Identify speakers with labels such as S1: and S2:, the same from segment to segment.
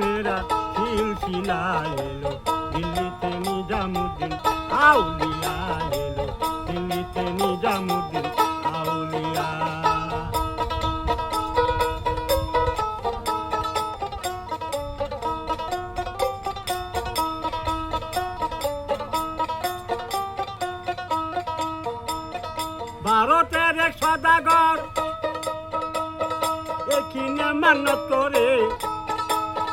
S1: মেরা সিলসিলা এলো, দিল্লিতে নিজামুদ্দিন আউলিয়া এলো, দিল্লিতে নিজামুদ্দিন আউলিয়া। ভারতের এক সদাগর এখানে মানত করে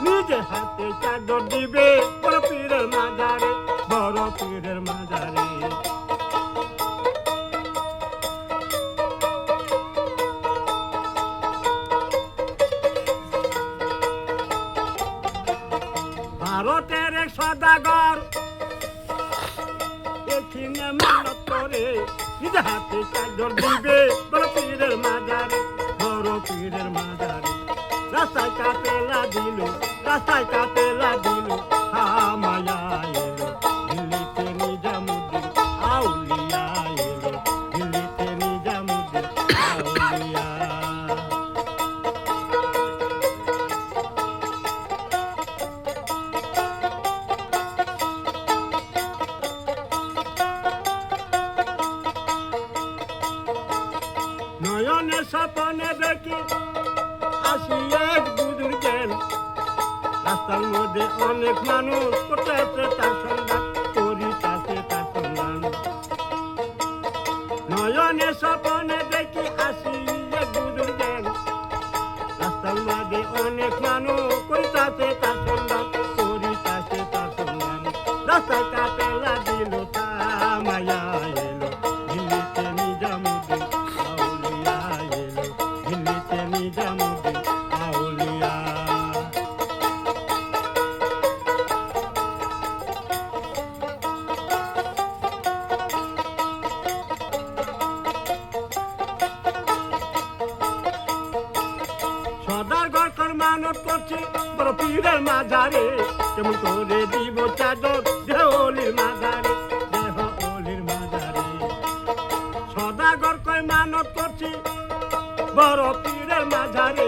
S1: নিজে হাতে চাদর দিবে, বড় পীরের মাজারে, বড় পীরের মাজারে। ভারতের সদাগর এখানে মানত করে নিজে হাতে চাদর দিবে, বড় পীরের মাজারে, বড় পীরের মাজারে। রাস্তায় কাপেলা দিল রাস্তায় কাপেলা দিল হামায়া এলো, দিল্লিতে নিজামুদ্দিন আউলিয়া এলো, দিল্লিতে নিজামুদ্দিন আউলিয়া। নয়নে স্বপনে দেখি বুদুর জ্ঞান রাস্তার মধ্যে অনেক মানুষ করতেছে তার সন্ধান করিতাছে তার সন্ধান। নয়নে স্বপনে দেখি আসি গড়কর মানত করছে, বড় পীরের মাজারে। কেমন করে দিব চাদর, দেহলির মাঝারে মাজারে দেহ অলির মাজারে। সদাগর কয় মানত করছি, বড় পীরের মাঝারে